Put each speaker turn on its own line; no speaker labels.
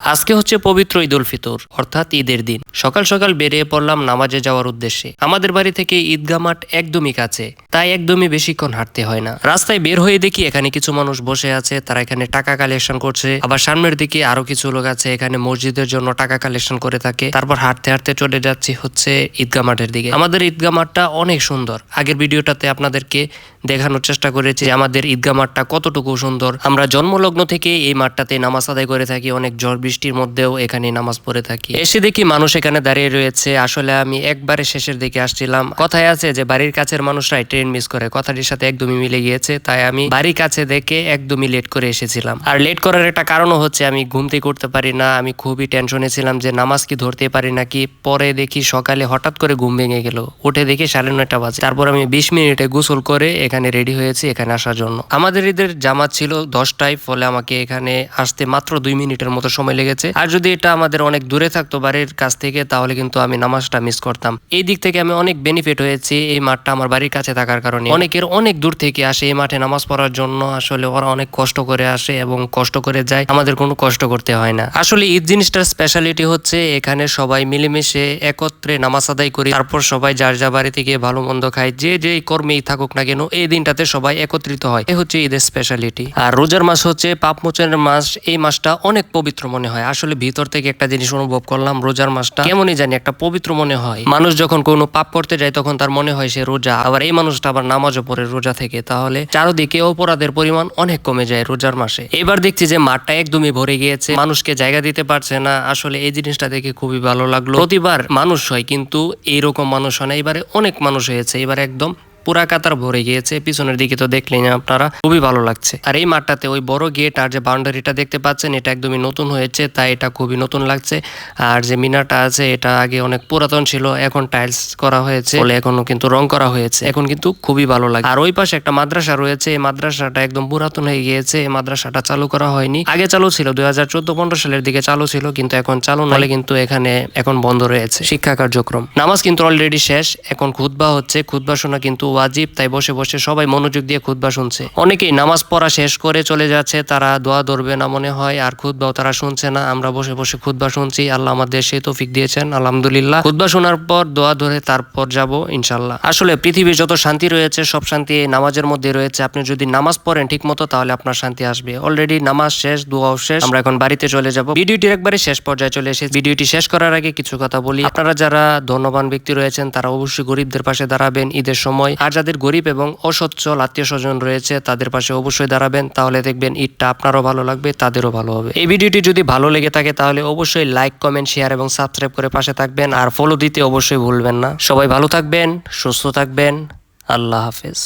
আজকে হচ্ছে পবিত্র ঈদ উল ফিতর অর্থাৎ ঈদের দিন। সকাল সকাল বেরিয়ে পড়লাম নামাজে যাওয়ার উদ্দেশ্যে। আমাদের বাড়ি থেকে ঈদগাহ মাঠ একদমই কাছে, তাই একদমই বেশিক্ষণ হাঁটতে হয় না। রাস্তায় বের হয়ে দেখি এখানে কিছু মানুষ বসে আছে, তারা এখানে টাকা কালেকশন করছে। আবার সামনের দিকে আরও কিছু লোক আছে, এখানে মসজিদের জন্য টাকা কালেকশন করে থাকে। তারপর হাঁটতে হাঁটতে চলে যাচ্ছি হচ্ছে ঈদগাহ মাঠের দিকে। আমাদের ঈদগাহ মাঠটা অনেক সুন্দর। আগের ভিডিওটাতে আপনাদেরকে দেখানোর চেষ্টা করেছি যে আমাদের ঈদগাহ মাঠটা কতটুকু সুন্দর। আমরা জন্মলগ্ন থেকে এই মাঠটাতে নামাজ আদায় করে থাকি, অনেক ঝড় বৃষ্টির মধ্যেও এখানে নামাজ পড়ে থাকি। এসে দেখি মানুষ এখানে দাঁড়িয়ে রয়েছে। আসলে আমি একবারে শেষের দিকে আসছিলাম। কথায় আছে যে, বাড়ির কাছের মানুষরাই ট্রেন মিস করে। কথাটির সাথে একদমই মিলে গিয়েছে। তাই আমি বাড়ির কাছে দেখে একদমই লেট করে এসেছিলাম। আর লেট করার একটা কারণও হচ্ছে, আমি ঘুম থেকে করতে পারি না। আমি খুবই টেনশনে ছিলাম যে, নামাজ কি ধরতে পারি নাকি? পরে দেখি সকালে হঠাৎ করে ঘুম ভেঙে গেল। উঠে দেখি সাড়ে নয়টা বাজে। তারপর আমি বিশ মিনিটে গোসল করে এখানে রেডি হয়েছি, এখানে আসার জন্য। আমাদের ঈদের জামাত ছিল দশটায়, ফলে আমাকে এখানে আসতে মাত্র দুই মিনিটের মতো সময় লেগেছে। আর যদি এটা আমাদের অনেক দূরে থাকতো, বাড়ির কাছ থেকে তাহলে কিন্তু আমি নামাজটা মিস করতাম। এই দিক থেকে আমি অনেক বেনিফিট হয়েছি এই মাঠটা আমার বাড়ির কাছে থাকার কারণে। অনেকের অনেক দূর থেকে আসে এই মাঠে নামাজ পড়ার জন্য, আসলে ওরা অনেক কষ্ট করে আসে এবং কষ্ট করে যায়, আমাদের কোনো কষ্ট করতে হয় না। আসলে ঈদ জিনিসটার স্পেশালিটি হচ্ছে এখানে সবাই মিলেমিশে একত্রে নামাজ আদায় করি, তারপর সবাই যার যা বাড়ি থেকে ভালো মন্দ খায়, যে যে কর্মেই থাকুক না কেন, এই দিনটাতে সবাই একত্রিত হয়। এ হচ্ছে ঈদের স্পেশালিটি আর রোজার মাস হচ্ছে পাপ মোচনের মাস, এই মাসটা অনেক পবিত্র মনে হয়। আসলে ভিতর থেকে একটা জিনিস অনুভব করলাম, রোজার মাসটা কেমনই জানি একটা পবিত্র মনে হয়। মানুষ যখন কোনো পাপ করতে যায়, তখন তার মনে হয় সে রোজা। আবার এই মানুষটা আবার নামাজও পড়ে রোজা থেকে। তাহলে চারদিকে অপরাধের পরিমাণ অনেক কমে যায় রোজার মাসে। এবার দেখছি যে মাঠটা একদমই ভরে গিয়েছে। মানুষকে জায়গা দিতে পারছে না। আসলে এই জিনিসটা দেখে খুবই ভালো লাগল। প্রতিবার মানুষ হয়, কিন্তু এইরকম মানুষ হয় না। এবারে অনেক মানুষ হয়েছে। এবার একদম পুরা কাতার ভরে গিয়েছে। পিছনের দিকে তো দেখলেন আপনারা, খুবই ভালো লাগছে। আর এই মাঠটাতে ওই বড় গেট আর যে বাউন্ডারিটা দেখতে পাচ্ছেন, এটা একদমই নতুন হয়েছে, তাই এটা খুবই নতুন লাগছে। আর যে মিনারটা আছে, এটা আগে অনেক পুরাতন ছিল, এখন টাইলস করা হয়েছে বলে এখনও কিন্তু রং করা হয়েছে। এখন কিন্তু খুবই ভালো লাগে। আর ওই পাশে একটা মাদ্রাসা রয়েছে, এই মাদ্রাসাটা একদম পুরাতন হয়ে গিয়েছে, এই মাদ্রাসাটা চালু করা হয়নি। আগে চালু ছিল, দুই হাজার চোদ্দ পনেরো সালের দিকে চালু ছিল, কিন্তু এখন চালু নাহলে কিন্তু এখানে এখন বন্ধ রয়েছে শিক্ষা কার্যক্রম। নামাজ কিন্তু অলরেডি শেষ, এখন খুতবা হচ্ছে। খুতবা শোনা কিন্তু ওয়াজিব, তাই বসে বসে সবাই মনোযোগ দিয়ে খুতবা শুনছে। অনেকেই নামাজ পড়া শেষ করে চলে যাচ্ছে, তারা দোয়া ধরবে না মনে হয়, আর খুতবাও তারা শুনছে না। আমরা বসে বসে খুতবা শুনছি, আল্লাহ আমাদের সেই তৌফিক দিয়েছেন, আলহামদুলিল্লাহ। খুতবা শোনার পর, দোয়া ধরে তারপর যাব ইনশাল্লাহ আসলে পৃথিবীর যত শান্তি রয়েছে, সব শান্তি নামাজের মধ্যে রয়েছে। আপনি যদি নামাজ পড়েন ঠিক মতো তাহলে আপনার শান্তি আসবে। অলরেডি নামাজ শেষ, দোয়াও শেষ। আমরা এখন বাড়িতে চলে যাব। ভিডিওটির একবারে শেষ পর্যায়ে চলে এসেছে। ভিডিওটি শেষ করার আগে কিছু কথা বলি। আপনারা যারা ধন্যবান ব্যক্তি রয়েছেন, তারা অবশ্যই গরিবদের পাশে দাঁড়াবেন ঈদের সময়। আর যাদের গরিব এবং অসচ্ছল আত্মীয় স্বজন রয়েছে, তাদের পাশে অবশ্যই দাঁড়াবেন। তাহলে দেখবেন ঈদটা আপনারও ভালো লাগবে, তাদেরও ভালো হবে। এই ভিডিওটি যদি ভালো লেগে থাকে, তাহলে অবশ্যই লাইক, কমেন্ট, শেয়ার এবং সাবস্ক্রাইব করে পাশে থাকবেন। আর ফলো দিতে অবশ্যই ভুলবেন না। সবাই ভালো থাকবেন, সুস্থ থাকবেন। আল্লাহ হাফেজ।